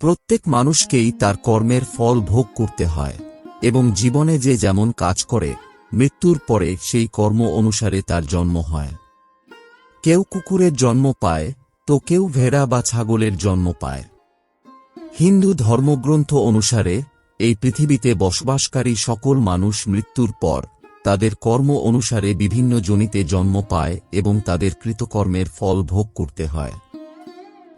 প্রত্যেক মানুষকেই তার কর্মের ফল ভোগ করতে হয়, এবং জীবনে যে যেমন কাজ করে, মৃত্যুর পরে সেই কর্ম অনুসারে তার জন্ম হয়। কেউ কুকুরের জন্ম পায়, তো কেউ ভেড়া বা ছাগলের জন্ম পায়। হিন্দু ধর্মগ্রন্থ অনুসারে, এই পৃথিবীতে বসবাসকারী সকল মানুষ মৃত্যুর পর, তাদের কর্ম অনুসারে বিভিন্ন জনিতে জন্ম পায় এবং তাদের কৃতকর্মের ফল ভোগ করতে হয়।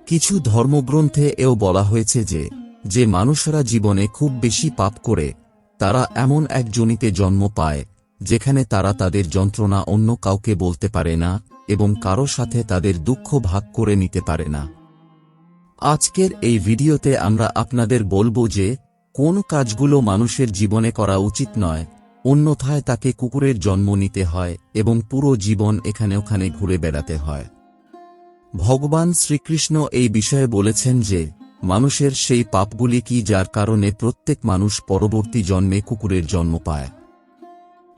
কিছু ধর্মগ্রন্থে এও বলা হয়েছে যে যে মানুষরা জীবনে খুব বেশি পাপ করে, তারা এমন এক জনিতে জন্ম পায়, যেখানে তারা তাদের যন্ত্রণা অন্য কাউকে বলতে পারে না, এবং কারও সাথে তাদের দুঃখ ভাগ করে নিতে পারে না। আজকের এই ভিডিওতে আমরা আপনাদের বলব যে, কোন কাজগুলো মানুষের জীবনে করা উচিত নয়, অন্যথায় তাকে কুকুরের জন্ম নিতে হয়, এবং পুরো জীবন এখানে ওখানে ঘুরে বেড়াতে হয়। ভগবান শ্রীকৃষ্ণ এই বিষয়ে বলেছেন যে, মানুষের সেই পাপগুলি কি যার কারণে প্রত্যেক মানুষ পরবর্তী জন্মে কুকুরের জন্ম পায়?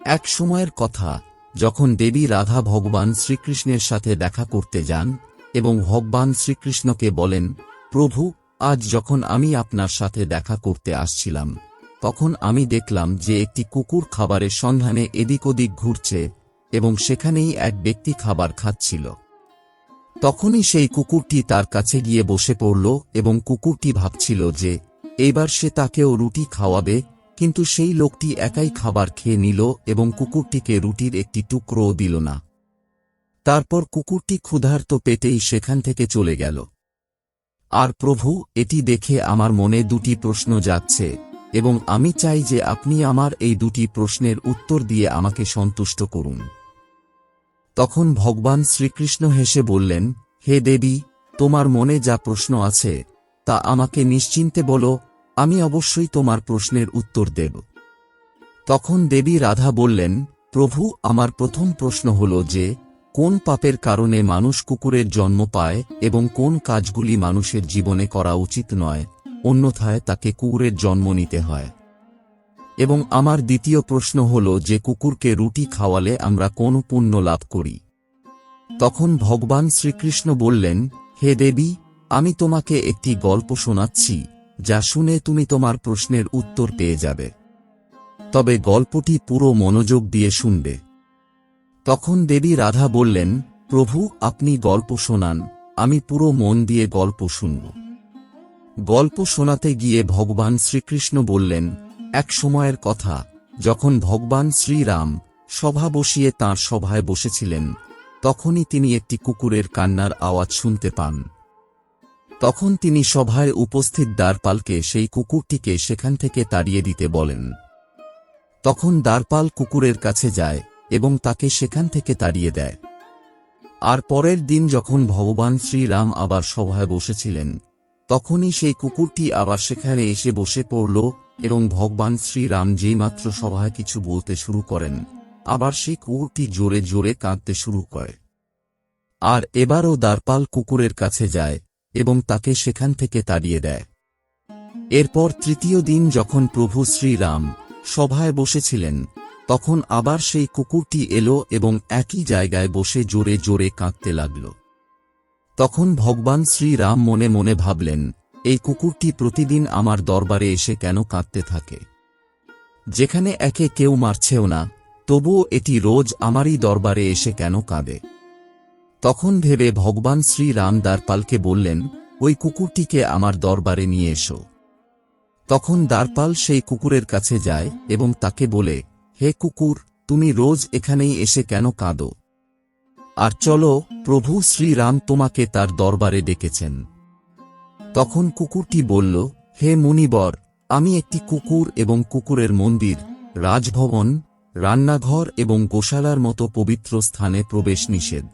এক সময়ের কথা, যখন দেবী রাধা ভগবান শ্রীকৃষ্ণের সাথে দেখা করতে যান এবং ভগবান শ্রীকৃষ্ণকে বলেন, প্রভু, আজ যখন আমি আপনার সাথে দেখা করতে আসছিলাম, তখন আমি দেখলাম যে একটি কুকুর খাবারের সন্ধানে এদিক ওদিক ঘুরছে এবং সেখানেই এক ব্যক্তি খাবার খাচ্ছিল। তখনই সেই কুকুরটি তার কাছে গিয়ে বসে পড়ল এবং কুকুরটি ভাবছিল যে, এইবার সে তাকেও রুটি খাওয়াবে। কিন্তু সেই লোকটি একাই খাবার খেয়ে নিল এবং কুকুরটিকে রুটির একটি টুকরোও দিল না। তারপর কুকুরটি ক্ষুধার্ত পেটেই সেখান থেকে চলে গেল। আর প্রভু, এটি দেখে আমার মনে দুটি প্রশ্ন যাচ্ছে, এবং আমি চাই যে আপনি আমার এই দুটি প্রশ্নের উত্তর দিয়ে আমাকে সন্তুষ্ট করুন। তখন ভগবান শ্রীকৃষ্ণ হেসে বললেন, হে দেবী, তোমার মনে যা প্রশ্ন আছে, তা আমাকে নিশ্চিন্তে বলো, আমি অবশ্যই তোমার প্রশ্নের উত্তর দেব। তখন দেবী রাধা বললেন, প্রভু, আমার প্রথম প্রশ্ন হল যে, কোন পাপের কারণে মানুষ কুকুরের জন্ম পায় এবং কোন কাজগুলি মানুষের জীবনে করা উচিত নয়, অন্যথায় তাকে কুকুরের জন্ম নিতে হয়? এবং আমার দ্বিতীয় প্রশ্ন হল যে কুকুরকে রুটি খাওয়ালে আমরা কোন পুণ্য লাভ করি। তখন ভগবান শ্রীকৃষ্ণ বললেন, হে দেবী, আমি তোমাকে একটি গল্প শোনাচ্ছি, যা শুনে তুমি তোমার প্রশ্নের উত্তর পেয়ে যাবে। তবে গল্পটি পুরো মনোযোগ দিয়ে শুনবে। তখন দেবী রাধা বললেন, প্রভু, আপনি গল্প শোনান, আমি পুরো মন দিয়ে গল্প শুনব। গল্প শোনাতে গিয়ে ভগবান শ্রীকৃষ্ণ বললেন এক সময়ের কথা, যখন ভগবান শ্রীরাম সভা বসিয়ে তাঁর সভায় বসেছিলেন, তখনই তিনি একটি কুকুরের কান্নার আওয়াজ শুনতে পান। তখন তিনি সভায় উপস্থিত দ্বারপালকে সেই কুকুরটিকে সেখান থেকে তাড়িয়ে দিতে বলেন। তখন দ্বারপাল কুকুরের কাছে যায় এবং তাকে সেখান থেকে তাড়িয়ে দেয়। আর পরের দিন যখন ভগবান শ্রীরাম আবার সভায় বসেছিলেন তখনই সেই কুকুরটি আবার সেখানে এসে বসে পড়ল এবং ভগবান শ্রীরাম যেইমাত্র সভায় কিছু বলতে শুরু করেন, আবার সেই কুকুরটি জোরে জোরে কাঁদতে শুরু করে। আর এবারও দ্বারপাল কুকুরের কাছে যায় এবং তাকে সেখান থেকে তাড়িয়ে দেয়। এরপর তৃতীয় দিন যখন প্রভু শ্রীরাম সভায় বসেছিলেন, তখন আবার সেই কুকুরটি এলো এবং একই জায়গায় বসে জোরে জোরে কাঁদতে লাগল। তখন ভগবান শ্রীরাম মনে মনে ভাবলেন, এই কুকুরটি প্রতিদিন আমার দরবারে এসে কেন কাঁদতে থাকে? যেখানে একে কেউ মারছেও না, তবুও এটি রোজ আমারই দরবারে এসে কেন কাঁদে? তখন ভেবে ভগবান শ্রীরাম দ্বারপালকে বললেন, ওই কুকুরটিকে আমার দরবারে নিয়ে এসো। তখন দ্বারপাল সেই কুকুরের কাছে যায় এবং তাকে বলে, হে কুকুর, তুমি রোজ এখানেই এসে কেন কাঁদো? আর চলো, প্রভু শ্রীরাম তোমাকে তার দরবারে ডেকেছেন। তখন কুকুরটি বলল, হে মুনিবর, আমি একটি কুকুর এবং কুকুরের মন্দির, রাজভবন, রান্নাঘর এবং গোশালার মতো পবিত্র স্থানে প্রবেশ নিষেধ।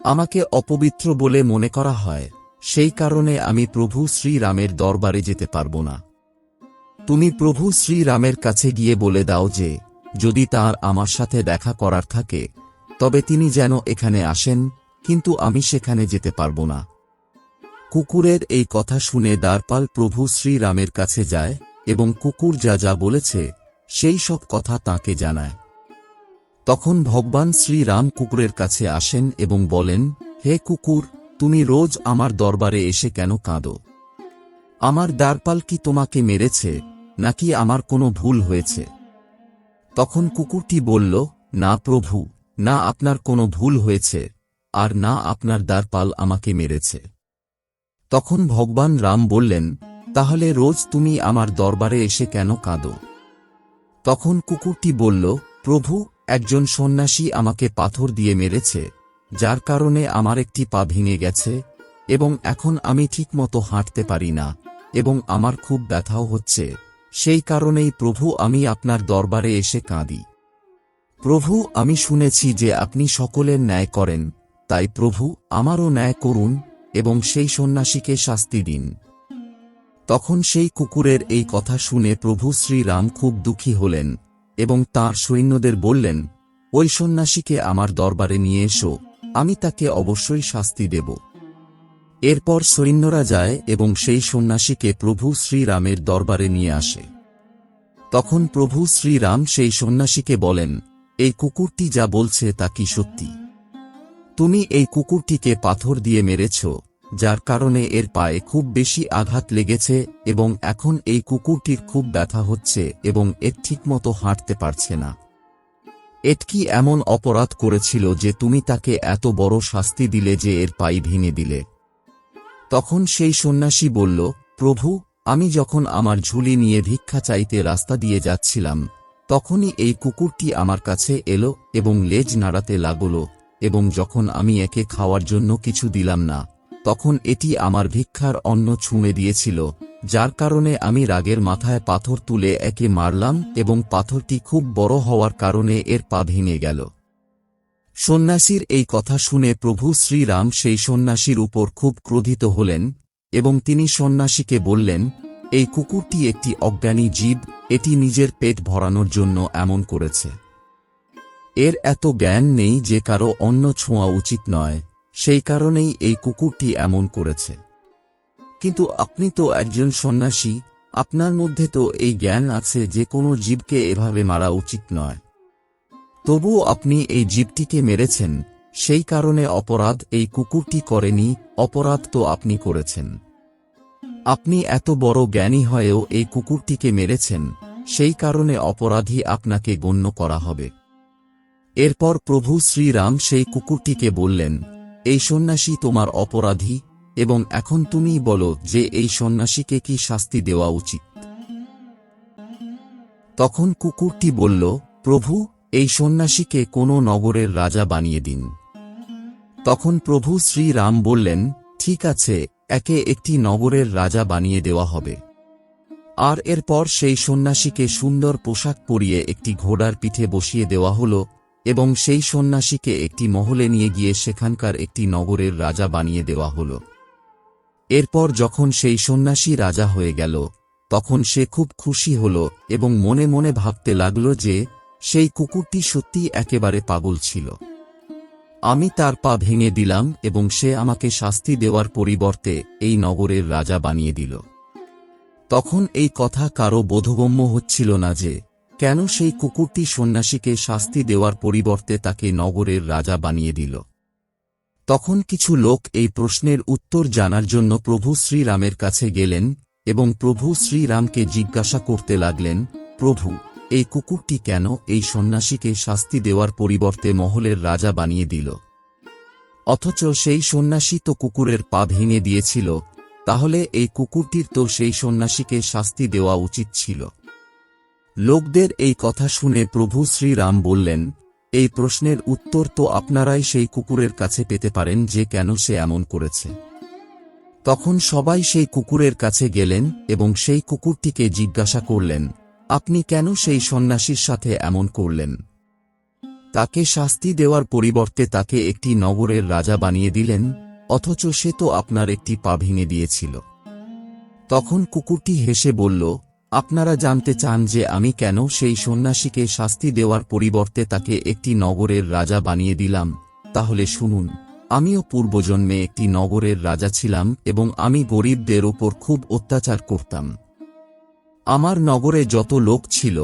আমাকে অপবিত্র বলে মনে করা হয়, সেই কারণে আমি প্রভু শ্রীরামের দরবারে যেতে পারব না। তুমি প্রভু শ্রীরামের কাছে গিয়ে বলে দাও যে, যদি তার আমার সাথে দেখা করার থাকে তবে তিনি যেন এখানে আসেন, কিন্তু আমি সেখানে যেতে পারব না। কুকুরের এই কথা শুনে দ্বারপাল প্রভু শ্রীরামের কাছে যায় এবং কুকুর যা যা বলেছে, সেই সব কথা তাকে জানায়। তখন ভগবান শ্রীরাম কুকুরের কাছে আসেন এবং বলেন, হে কুকুর, তুমি রোজ আমার দরবারে এসে কেন কাঁদো? আমার দ্বারপাল কি তোমাকে মেরেছে, নাকি আমার কোনো ভুল হয়েছে? তখন কুকুরটি বলল, না প্রভু না আপনার কোনো ভুল হয়েছে, আর না আপনার দ্বারপাল আমাকে মেরেছে। তখন ভগবান রাম বললেন, তাহলে রোজ তুমি আমার দরবারে এসে কেন কাঁদো? তখন কুকুরটি বলল, প্রভু, একজন সন্ন্যাসী আমাকে পাথর দিয়ে মেরেছে, যার কারণে আমার একটি পা ভেঙে গেছে, এবং এখন আমি ঠিকমতো হাঁটতে পারি না, এবং আমার খুব ব্যথাও হচ্ছে, সেই কারণেই প্রভু আমি আপনার দরবারে এসে কাঁদি। প্রভু, আমি শুনেছি যে আপনি সকলের ন্যায় করেন। তাই প্রভু, আমারও ন্যায় করুন এবং সেই সন্ন্যাসীকে শাস্তি দিন। তখন সেই কুকুরের এই কথা শুনে প্রভু শ্রীরাম খুব দুঃখী হলেন এবং তার সৈন্যদের বললেন, ওই সন্ন্যাসীকে আমার দরবারে নিয়ে এসো, আমি তাকে অবশ্যই শাস্তি দেব। এরপর সৈন্যরা যায় এবং সেই সন্ন্যাসীকে প্রভু শ্রীরামের দরবারে নিয়ে আসে। তখন প্রভু শ্রীরাম সেই সন্ন্যাসীকে বলেন এই কুকুরটি যা বলছে তা কি সত্যি? তুমি এই কুকুরটিকে পাথর দিয়ে মেরেছ, যার কারণে এর পায়ে খুব বেশি আঘাত লেগেছে এবং এখন এই কুকুরটির খুব ব্যথা হচ্ছে এবং এর ঠিকমতো হাঁটতে পারছে না। এট কি এমন অপরাধ করেছিল যে তুমি তাকে এত বড় শাস্তি দিলে যে এর পাই ভেঙে দিলে? তখন সেই সন্ন্যাসী বলল, প্রভু, আমি যখন আমার ঝুলি নিয়ে ভিক্ষা চাইতে রাস্তা দিয়ে যাচ্ছিলাম তখনই এই কুকুরটি আমার কাছে এলো এবং লেজ নাড়াতে লাগল এবং যখন আমি একে খাওয়ার জন্য কিছু দিলাম না, তখন এটি আমার ভিক্ষার অন্ন ছুঁড়ে দিয়েছিল, যার কারণে আমি রাগের মাথায় পাথর তুলে একে মারলাম এবং পাথরটি খুব বড় হওয়ার কারণে এর পা ভেঙে গেল। সন্ন্যাসীর এই কথা শুনে প্রভু শ্রীরাম সেই সন্ন্যাসীর উপর খুব ক্রোধিত হলেন এবং তিনি সন্ন্যাসীকে বললেন এই কুকুরটি একটি অজ্ঞানী জীব, এটি নিজের পেট ভরানোর জন্য এমন করেছে। এর এত জ্ঞান নেই যে কারও অন্য ছোঁয়া উচিত নয়, সেই কারণেই এই কুকুরটি এমন করেছে। কিন্তু আপনি তো একজন সন্ন্যাসী, আপনার মধ্যে তো এই জ্ঞান আছে যে কোনো জীবকে এভাবে মারা উচিত নয়। তবুও আপনি এই জীবটিকে মেরেছেন, সেই কারণে অপরাধ এই কুকুরটি করেনি, অপরাধ তো আপনি করেছেন। আপনি এত বড় জ্ঞানী হয়েও এই কুকুরটিকে মেরেছেন, সেই কারণে অপরাধী আপনাকে গণ্য করা হবে। এরপর প্রভু শ্রীরাম সেই কুকুরটিকে বললেন, এই সন্ন্যাসী তোমার অপরাধী, এবং এখন তুমি বলো যে এই সন্ন্যাসীকে কি শাস্তি দেওয়া উচিত? তখন কুকুরটি বলল, প্রভু, এই সন্ন্যাসীকে কোনো নগরের রাজা বানিয়ে দিন। তখন প্রভু শ্রীরাম বললেন, ঠিক আছে একে একটি নগরের রাজা বানিয়ে দেওয়া হবে। আর এরপর সেই সন্ন্যাসীকে সুন্দর পোশাক পরিয়ে একটি ঘোড়ার পিঠে বসিয়ে দেওয়া হল এবং সেই সন্ন্যাসীকে একটি মহলে নিয়ে গিয়ে সেখানকার একটি নগরের রাজা বানিয়ে দেওয়া হল। এরপর যখন সেই সন্ন্যাসী রাজা হয়ে গেল, তখন সে খুব খুশি হল এবং মনে মনে ভাবতে লাগল যে সেই কুকুরটি সত্যি একেবারে পাগল ছিল। আমি তার পা ভেঙে দিলাম এবং সে আমাকে শাস্তি দেওয়ার পরিবর্তে এই নগরের রাজা বানিয়ে দিল। তখন এই কথা কারও বোধগম্য হচ্ছিল না যে, কেন সেই কুকুরটি সন্ন্যাসীকে শাস্তি দেওয়ার পরিবর্তে তাকে নগরের রাজা বানিয়ে দিল। তখন কিছু লোক এই প্রশ্নের উত্তর জানার জন্য প্রভু শ্রীরামের কাছে গেলেন এবং প্রভু শ্রীরামকে জিজ্ঞাসা করতে লাগলেন, প্রভু এই কুকুরটি কেন এই সন্ন্যাসীকে শাস্তি দেওয়ার পরিবর্তে মহলের রাজা বানিয়ে দিল? অথচ সেই সন্ন্যাসী তো কুকুরের পা ভেঙে দিয়েছিল, তাহলে এই কুকুরটির তো সেই সন্ন্যাসীকে শাস্তি দেওয়া উচিত ছিল। লোকদের এই কথা শুনে প্রভু শ্রীরাম বললেন, এই প্রশ্নের উত্তর তো আপনারাই সেই কুকুরের কাছে পেতে পারেন যে কেন সে এমন করেছে। তখন সবাই সেই কুকুরের কাছে গেলেন এবং সেই কুকুরটিকে জিজ্ঞাসা করলেন আপনি কেন সেই সন্ন্যাসীর সাথে এমন করলেন? তাকে শাস্তি দেওয়ার পরিবর্তে তাকে একটি নগরের রাজা বানিয়ে দিলেন, অথচ সে তো আপনার একটি পা ভেঙে দিয়েছিল। তখন কুকুরটি হেসে বলল, আপনারা জানতে চান যে আমি কেন সেই সন্ন্যাসীকে শাস্তি দেওয়ার পরিবর্তে তাকে একটি নগরের রাজা বানিয়ে দিলাম? তাহলে শুনুন, আমিও পূর্বজন্মে একটি নগরের রাজা ছিলাম এবং আমি গরিবদের ওপর খুব অত্যাচার করতাম। আমার নগরে যত লোক ছিল,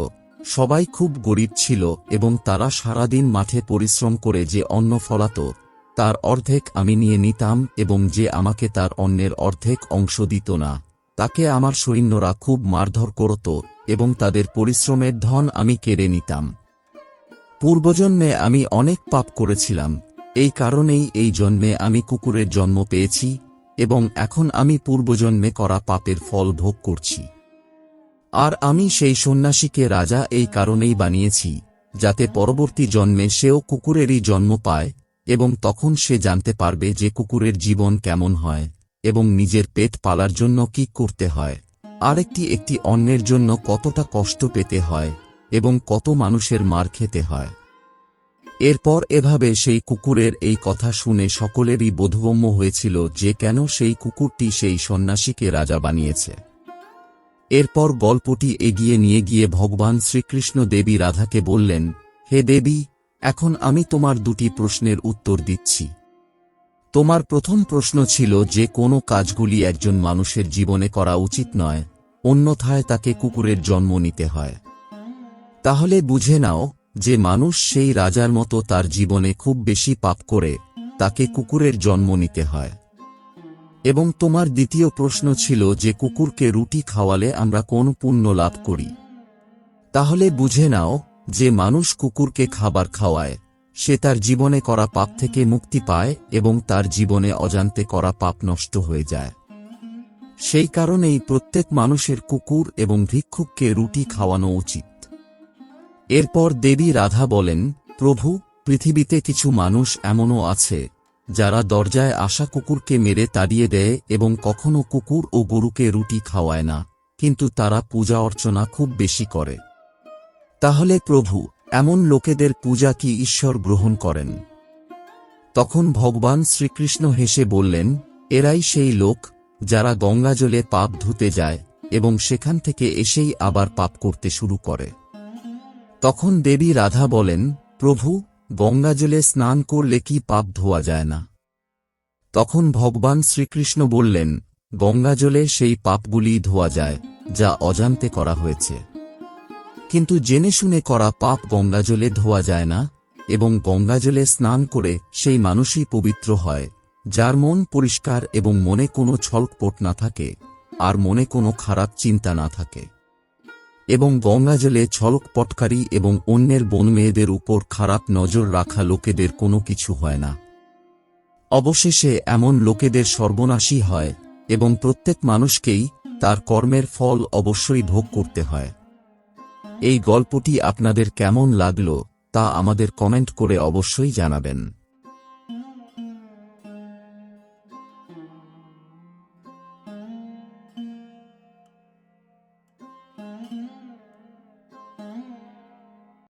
সবাই খুব গরিব ছিল এবং তারা সারাদিন মাঠে পরিশ্রম করে যে অন্ন ফলাত, তার অর্ধেক আমি নিয়ে নিতাম এবং যে আমাকে তার অন্যের অর্ধেক অংশ দিত না। তাকে আমার সৈন্যরা খুব মারধর করত এবং তাদের পরিশ্রমের ধন আমি কেড়ে নিতাম। পূর্বজন্মে আমি অনেক পাপ করেছিলাম, এই কারণেই এই জন্মে আমি কুকুরের জন্ম পেয়েছি এবং এখন আমি পূর্বজন্মে করা পাপের ফল ভোগ করছি। আর আমি সেই সন্ন্যাসীকে রাজা এই কারণেই বানিয়েছি, যাতে পরবর্তী জন্মে সেও কুকুরেরই জন্ম পায়, এবং তখন সে জানতে পারবে যে কুকুরের জীবন কেমন হয়, এবং নিজের পেট পালার জন্য কি করতে হয়। আরেকটি একটি অন্যের জন্য কতটা কষ্ট পেতে হয়, এবং কত মানুষের মার খেতে হয়। এরপর এভাবে সেই কুকুরের এই কথা শুনে সকলেরই বোধগম্য হয়েছিল যে কেন সেই কুকুরটি সেই সন্ন্যাসীকে রাজা বানিয়েছে। এরপর গল্পটি এগিয়ে নিয়ে গিয়ে ভগবান শ্রীকৃষ্ণ দেবী রাধাকে বললেন, হে দেবী, এখন আমি তোমার দুটি প্রশ্নের উত্তর দিচ্ছি। তোমার প্রথম প্রশ্ন ছিল যে কোনো কাজগুলি একজন মানুষের জীবনে করা উচিত নয়, অন্যথায় তাকে কুকুরের জন্ম নিতে হয়। তাহলে বুঝে নাও যে মানুষ সেই রাজার মতো তার জীবনে খুব বেশি পাপ করে, তাকে কুকুরের জন্ম নিতে হয়। এবং তোমার দ্বিতীয় প্রশ্ন ছিল যে কুকুরকে রুটি খাওয়ালে আমরা কোন পুণ্য লাভ করি। তাহলে বুঝে নাও যে মানুষ কুকুরকে খাবার খাওয়ায়, সে তার জীবনে করা পাপ থেকে মুক্তি পায় এবং তার জীবনে অজান্তে করা পাপ নষ্ট হয়ে যায়। সেই কারণেই প্রত্যেক মানুষের কুকুর এবং ভিক্ষুককে রুটি খাওয়ানো উচিত। এরপর দেবী রাধা বলেন, প্রভু, পৃথিবীতে কিছু মানুষ এমনও আছে যারা দরজায় আসা কুকুরকে মেরে তাড়িয়ে দেয় এবং কখনো কুকুর ও গরুকে রুটি খাওয়ায় না, কিন্তু তারা পূজা অর্চনা খুব বেশি করে। তাহলে প্রভু, এমন লোকেদের পূজা কি ঈশ্বর গ্রহণ করেন? তখন ভগবান শ্রীকৃষ্ণ হেসে বললেন, এরাই সেই লোক যারা গঙ্গাজলে পাপ ধুতে যায় এবং সেখান থেকে এসেই আবার পাপ করতে শুরু করে। তখন দেবী রাধা বলেন, প্রভু গঙ্গাজলে স্নান করলে কি পাপ ধোয়া যায় না? তখন ভগবান শ্রীকৃষ্ণ বললেন, গঙ্গাজলে সেই পাপগুলি ধোয়া যায়, যা অজান্তে করা হয়েছে। কিন্তু জেনে শুনে করা পাপ গঙ্গাজলে ধোয়া যায় না, এবং গঙ্গাজলে স্নান করে সেই মানুষই পবিত্র হয়, যার মন পরিষ্কার এবং মনে কোনো ছলকপট না থাকে, আর মনে কোনো খারাপ চিন্তা না থাকে। এবং গঙ্গা গঙ্গাজলে ছলকপটকারী এবং অন্যের বন মেয়েদের উপর খারাপ নজর রাখা লোকেদের কোনো কিছু হয় না। অবশেষে এমন লোকেদের সর্বনাশী হয় এবং প্রত্যেক মানুষকেই তার কর্মের ফল অবশ্যই ভোগ করতে হয়। এই গল্পটি আপনাদের কেমন লাগল তা আমাদের কমেন্ট করে অবশ্যই জানাবেন।